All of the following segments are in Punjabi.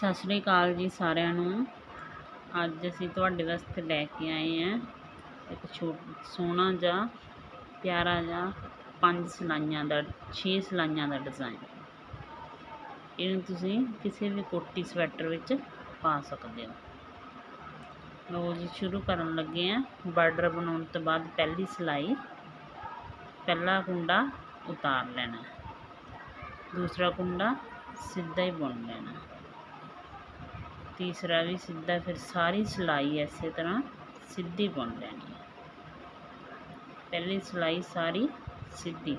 ਸਤਿ ਸ਼੍ਰੀ ਅਕਾਲ ਜੀ ਸਾਰਿਆਂ ਨੂੰ। ਅੱਜ ਅਸੀਂ ਤੁਹਾਡੇ ਵਾਸਤੇ ਲੈ ਕੇ ਆਏ ਹਾਂ ਇੱਕ ਛੋਟ ਸੋਹਣਾ ਜਿਹਾ, ਪਿਆਰਾ ਜਿਹਾ ਪੰਜ ਸਲਾਈਆਂ ਦਾ, ਛੇ ਸਲਾਈਆਂ ਦਾ ਡਿਜ਼ਾਈਨ ਇਹਨੂੰ ਤੁਸੀਂ ਕਿਸੇ ਵੀ ਕੋਟੀ ਸਵੈਟਰ ਵਿੱਚ ਪਾ ਸਕਦੇ ਹੋ। ਲਓ ਜੀ, ਸ਼ੁਰੂ ਕਰਨ ਲੱਗੇ ਹਾਂ। ਬਾਰਡਰ ਬਣਾਉਣ ਤੋਂ ਬਾਅਦ ਪਹਿਲੀ ਸਲਾਈ, ਪਹਿਲਾ ਕੁੰਡਾ ਉਤਾਰ ਲੈਣਾ। ਦੂਸਰਾ ਕੁੰਡਾ ਸਿੱਧਾ ਹੀ ਬੁਣ ਲੈਣਾ। ਤੀਸਰਾ ਵੀ ਸਿੱਧਾ ਫਿਰ ਸਾਰੀ ਸਿਲਾਈ ਇਸੇ ਤਰ੍ਹਾਂ ਸਿੱਧੀ ਬੁਣ ਲੈਣੀ ਹੈ। ਪਹਿਲੀ ਸਿਲਾਈ ਸਾਰੀ ਸਿੱਧੀ।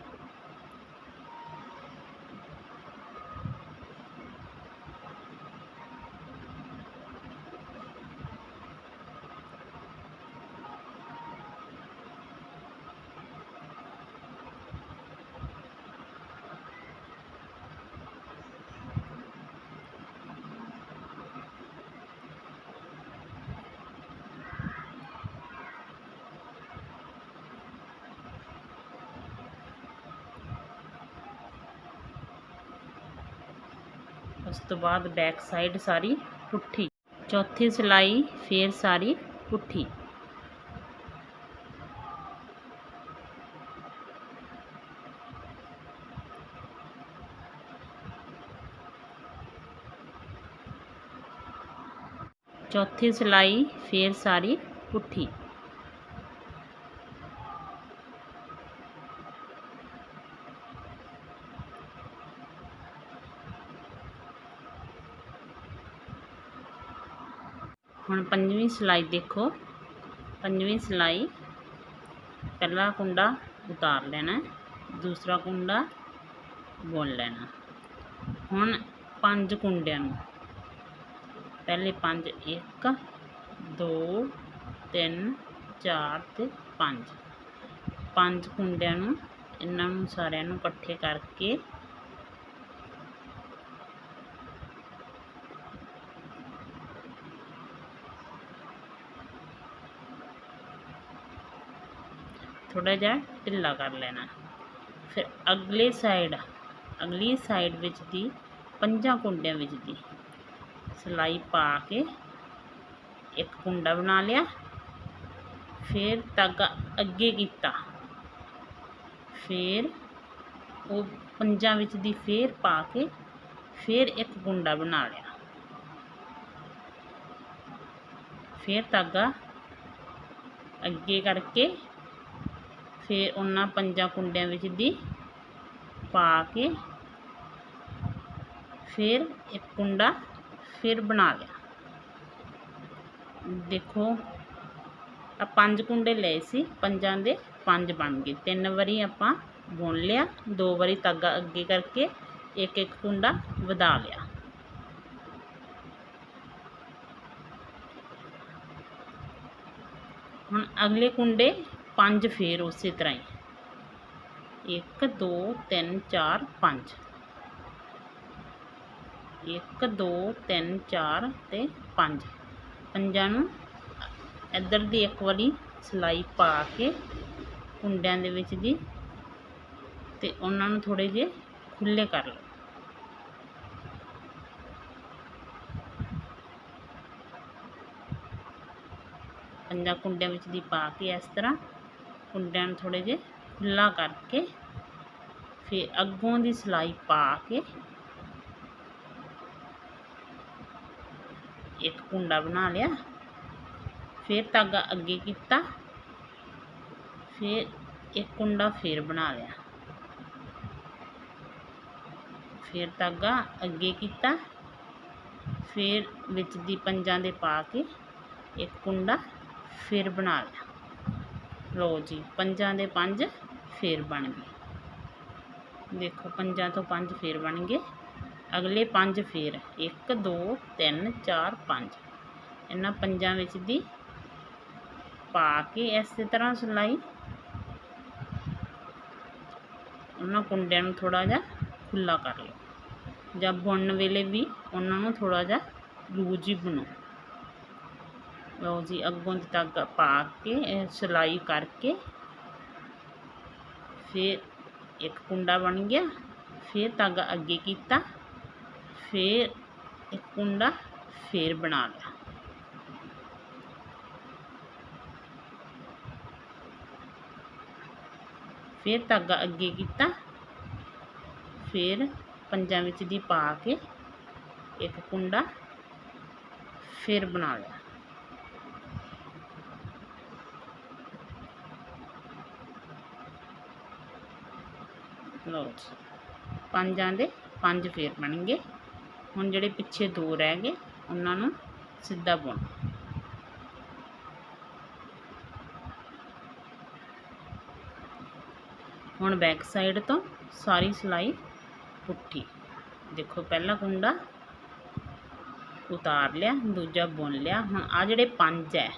ਉਸ ਤੋਂ ਬਾਅਦ ਬੈਕ ਸਾਈਡ ਸਾਰੀ ਪੁੱਠੀ ਚੌਥੀ ਸਿਲਾਈ ਫੇਰ ਸਾਰੀ ਪੁੱਠੀ ਚੌਥੀ ਸਿਲਾਈ ਫੇਰ ਸਾਰੀ ਪੁੱਠੀ ਹੁਣ ਪੰਜਵੀਂ ਸਿਲਾਈ ਦੇਖੋ। ਪੰਜਵੀਂ ਸਿਲਾਈ, ਪਹਿਲਾ ਕੁੰਡਾ ਉਤਾਰ ਲੈਣਾ, ਦੂਸਰਾ ਕੁੰਡਾ ਬੁਣ ਲੈਣਾ। ਹੁਣ ਪੰਜ ਕੁੰਡਿਆਂ ਨੂੰ, ਪਹਿਲੇ ਪੰਜ 1 2 3 4 ਤੇ 5 ਪੰਜ ਕੁੰਡਿਆਂ ਨੂੰ, ਇਹਨਾਂ ਨੂੰ ਸਾਰਿਆਂ ਨੂੰ ਇਕੱਠੇ ਕਰਕੇ ਥੋੜਾ ਜਿਹਾ ਢਿੱਲਾ ਕਰ ਲੈਣਾ। ਫਿਰ ਅਗਲੇ ਸਾਈਡ ਅਗਲੀ ਸਾਈਡ ਵਿੱਚ ਦੀ ਪੰਜਾਂ ਕੁੰਡਿਆਂ ਵਿੱਚ ਦੀ ਸਿਲਾਈ ਪਾ ਕੇ ਇੱਕ ਕੁੰਡਾ ਬਣਾ ਲਿਆ। ਫਿਰ ਧਾਗਾ ਅੱਗੇ ਕੀਤਾ। ਫਿਰ ਉਹ ਪੰਜਾਂ ਵਿੱਚ ਦੀ ਫੇਰ ਪਾ ਕੇ ਫਿਰ ਇੱਕ ਗੁੰਡਾ ਬਣਾ ਲਿਆ। ਫਿਰ ਧਾਗਾ ਅੱਗੇ ਕਰਕੇ ਫਿਰ ਉਹਨਾਂ ਪੰਜਾਂ ਕੁੰਡਿਆਂ ਵਿੱਚ ਦੀ ਪਾ ਕੇ ਫਿਰ ਇੱਕ ਕੁੰਡਾ ਫਿਰ ਬਣਾ ਲਿਆ। ਦੇਖੋ ਆ ਪੰਜ ਕੁੰਡੇ ਲਏ ਸੀ, ਪੰਜਾਂ ਦੇ ਪੰਜ ਬਣ ਗਏ। ਤਿੰਨ ਵਾਰੀ ਆਪਾਂ ਬੁਣ ਲਿਆ, ਦੋ ਵਾਰੀ ਧਾਗਾ ਅੱਗੇ ਕਰਕੇ ਇੱਕ ਇੱਕ ਕੁੰਡਾ ਵਧਾ ਲਿਆ। ਹੁਣ ਅਗਲੇ ਕੁੰਡੇ ਪੰਜ ਫੇਰ ਉਸੇ ਤਰ੍ਹਾਂ ਹੀ। 1 2 3 4 5 1 2 3 4 ਤੇ 5 ਪੰਜਾਂ ਨੂੰ ਇੱਧਰ ਦੀ ਇੱਕ ਵਾਰੀ ਸਿਲਾਈ ਪਾ ਕੇ ਕੁੰਡਿਆਂ ਦੇ ਵਿੱਚ ਦੀ ਤੇ ਉਹਨਾਂ ਨੂੰ ਥੋੜੇ ਜਿਹੇ ਖੁੱਲੇ ਕਰ ਲਓ। ਪੰਜਾਂ ਕੁੰਡਿਆਂ ਵਿੱਚ ਦੀ ਪਾ ਕੇ ਇਸ ਤਰ੍ਹਾਂ ਕੁੰਡਿਆਂ ਨੂੰ ਥੋੜੇ ਜਿਹੇ ਖੁੱਲਾ ਕਰਕੇ ਫਿਰ ਅੱਗੋਂ ਦੀ ਸਿਲਾਈ ਪਾ ਕੇ ਇੱਕ ਕੁੰਡਾ ਬਣਾ ਲਿਆ। ਫਿਰ ਧਾਗਾ ਅੱਗੇ ਕੀਤਾ। ਫਿਰ ਇੱਕ ਕੁੰਡਾ ਫਿਰ ਬਣਾ ਲਿਆ। ਫਿਰ ਧਾਗਾ ਅੱਗੇ ਕੀਤਾ। ਫਿਰ ਵਿੱਚ ਦੀ ਪੰਜਾਂ ਦੇ ਪਾ ਕੇ ਇੱਕ ਕੁੰਡਾ ਫਿਰ ਬਣਾ ਲਿਆ। ਲਓ ਜੀ, ਪੰਜਾਂ ਦੇ ਪੰਜ ਫੇਰ ਬਣ ਗਏ। ਦੇਖੋ, ਪੰਜਾਂ ਤੋਂ ਪੰਜ ਫੇਰ ਬਣ ਗਏ। ਅਗਲੇ ਪੰਜ ਫੇਰ 1 2 3 4 5 ਇਹਨਾਂ ਪੰਜਾਂ ਵਿੱਚ ਦੀ ਪਾ ਕੇ ਇਸੇ ਤਰ੍ਹਾਂ ਸਿਲਾਈ। ਉਹਨਾਂ ਕੁੰਡਿਆਂ ਨੂੰ ਥੋੜਾ ਜਿਹਾ ਖੁੱਲਾ ਕਰ ਲਓ। ਜਾਂ ਬੁਣਨ ਵੇਲੇ ਵੀ ਉਹਨਾਂ ਨੂੰ ਥੋੜਾ ਜਿਹਾ ਲੂਜ ਹੀ ਬਣਾਓ ਲਓ ਜੀ, ਅੱਗੋਂ ਦੀ ਧਾਗਾ ਪਾ ਕੇ ਸਿਲਾਈ ਕਰਕੇ ਫਿਰ ਇੱਕ ਕੁੰਡਾ ਬਣ ਗਿਆ, ਫਿਰ ਧਾਗਾ ਅੱਗੇ ਕੀਤਾ, ਫਿਰ ਇੱਕ ਕੁੰਡਾ ਫਿਰ ਬਣਾ ਲਿਆ। ਫਿਰ ਧਾਗਾ ਅੱਗੇ ਕੀਤਾ, ਫਿਰ ਪੰਜਾਂ ਵਿੱਚ ਦੀ ਪਾ ਕੇ ਇੱਕ ਕੁੰਡਾ ਫਿਰ ਬਣਾ ਲਿਆ। ਲਓ ਪੰਜਾਂ ਦੇ ਪੰਜ ਫੇਰ ਬਣਨਗੇ। ਹੁਣ ਜਿਹੜੇ ਪਿੱਛੇ ਦੋ ਰਹਿ ਗਏ, ਉਹਨਾਂ ਨੂੰ ਸਿੱਧਾ ਬੁਣਨਾ ਹੁਣ ਬੈਕ ਸਾਈਡ ਤੋਂ ਸਾਰੀ ਸਿਲਾਈ ਪੁੱਠੀ। ਦੇਖੋ ਪਹਿਲਾ ਕੁੰਡਾ ਉਤਾਰ ਲਿਆ, ਦੂਜਾ ਬੁਣ ਲਿਆ। ਹੁਣ ਆ ਜਿਹੜੇ ਪੰਜ ਹੈ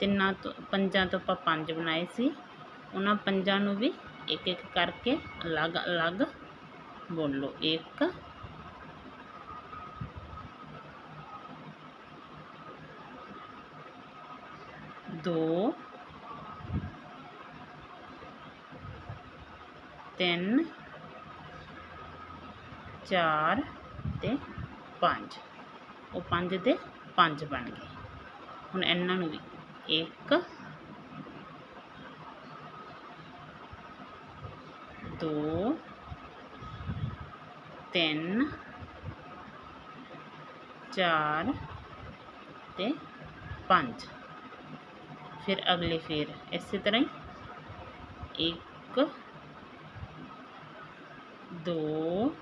ਤਿੰਨਾਂ ਤੋਂ, ਪੰਜਾਂ ਤੋਂ ਆਪਾਂ ਪੰਜ ਬਣਾਏ ਸੀ, ਉਹਨਾਂ ਪੰਜਾਂ ਨੂੰ ਵੀ ਇੱਕ ਇੱਕ ਕਰਕੇ ਅਲੱਗ ਅਲੱਗ ਬੁਣ ਲਓ ਇੱਕ। ਦੋ। ਤਿੰਨ। ਚਾਰ ਤੇ ਪੰਜ। ਉਹ ਪੰਜ ਦੇ ਪੰਜ ਬਣ ਗਏ। ਹੁਣ ਇਹਨਾਂ ਨੂੰ ਵੀ ਇੱਕ ਦੋ ਤਿੰਨ ਚਾਰ ਤੇ ਪੰਜ ਫਿਰ ਅਗਲੇ ਫੇਰ ਇਸੇ ਤਰ੍ਹਾਂ ਹੀ ਇੱਕ ਦੋ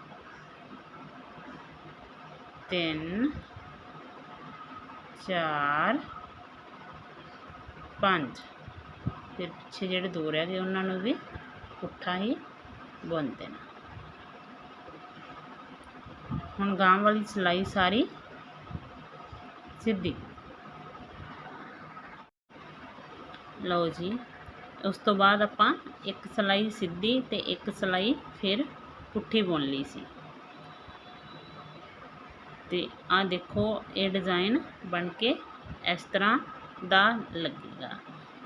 ਤਿੰਨ ਚਾਰ ਪੰਜ ਫਿਰ ਪਿੱਛੇ ਜਿਹੜੇ ਦੋ ਰਹਿ ਗਏ ਉਹਨਾਂ ਨੂੰ ਵੀ ਪੁੱਠਾ ਹੀ ਬੁਣ ਦੇਣਾ ਹੁਣ ਗਾਂ ਵਾਲੀ ਸਿਲਾਈ ਸਾਰੀ ਸਿੱਧੀ। ਲਓ ਜੀ, ਉਸ ਤੋਂ ਬਾਅਦ ਆਪਾਂ ਇੱਕ ਸਿਲਾਈ ਸਿੱਧੀ ਤੇ ਇੱਕ ਸਿਲਾਈ ਫਿਰ ਪੁੱਠੀ ਬੁਣ ਲਈ ਸੀ। ਤੇ ਆ ਦੇਖੋ, ਇਹ ਡਿਜ਼ਾਈਨ ਬਣ ਕੇ ਇਸ ਤਰ੍ਹਾਂ ਦਾ ਲੱਗੇਗਾ।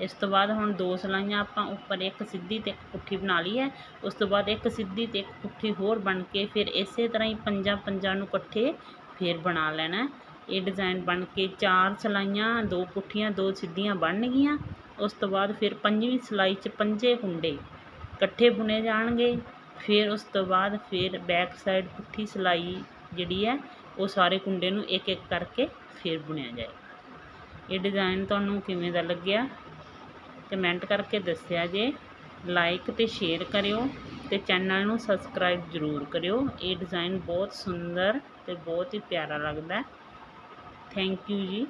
ਇਸ ਤੋਂ ਬਾਅਦ ਹੁਣ ਦੋ ਸਿਲਾਈਆਂ ਆਪਾਂ ਉੱਪਰ ਇੱਕ ਸਿੱਧੀ ਤੇ ਇੱਕ ਪੁੱਠੀ ਬਣਾ ਲਈ ਹੈ। ਉਸ ਤੋਂ ਬਾਅਦ ਇੱਕ ਸਿੱਧੀ ਤੇ ਇੱਕ ਪੁੱਠੀ ਹੋਰ ਬਣ ਕੇ ਫਿਰ ਇਸੇ ਤਰ੍ਹਾਂ ਹੀ ਪੰਜਾਂ ਪੰਜਾਂ ਨੂੰ ਇਕੱਠੇ ਫਿਰ ਬਣਾ ਲੈਣਾ ਇਹ ਡਿਜ਼ਾਈਨ ਬਣ ਕੇ ਚਾਰ ਸਿਲਾਈਆਂ, ਦੋ ਪੁੱਠੀਆਂ, ਦੋ ਸਿੱਧੀਆਂ ਬਣ ਗਈਆਂ। ਉਸ ਤੋਂ ਬਾਅਦ ਫਿਰ ਪੰਜਵੀਂ ਸਿਲਾਈ 'ਚ ਪੰਜੇ ਕੁੰਡੇ ਇਕੱਠੇ ਬੁਣੇ ਜਾਣਗੇ। ਫਿਰ ਉਸ ਤੋਂ ਬਾਅਦ ਫਿਰ ਬੈਕ ਸਾਈਡ ਪੁੱਠੀ ਸਿਲਾਈ ਜਿਹੜੀ ਹੈ, ਉਹ ਸਾਰੇ ਕੁੰਡੇ ਨੂੰ ਇੱਕ ਇੱਕ ਕਰਕੇ ਫਿਰ ਬੁਣਿਆ ਜਾਏ ਇਹ ਡਿਜ਼ਾਈਨ ਤੁਹਾਨੂੰ ਕਿਵੇਂ ਦਾ ਲੱਗਿਆ? ਕਮੈਂਟ ਕਰਕੇ ਦੱਸਿਆ ਜੇ ਲਾਈਕ ਤੇ ਸ਼ੇਅਰ ਕਰਿਓ ਤੇ ਚੈਨਲ ਨੂੰ ਸਬਸਕ੍ਰਾਈਬ ਜ਼ਰੂਰ ਕਰਿਓ। ਇਹ ਡਿਜ਼ਾਈਨ ਬਹੁਤ ਸੁੰਦਰ ਤੇ ਬਹੁਤ ਹੀ ਪਿਆਰਾ ਲੱਗਦਾ। ਥੈਂਕ ਯੂ ਜੀ।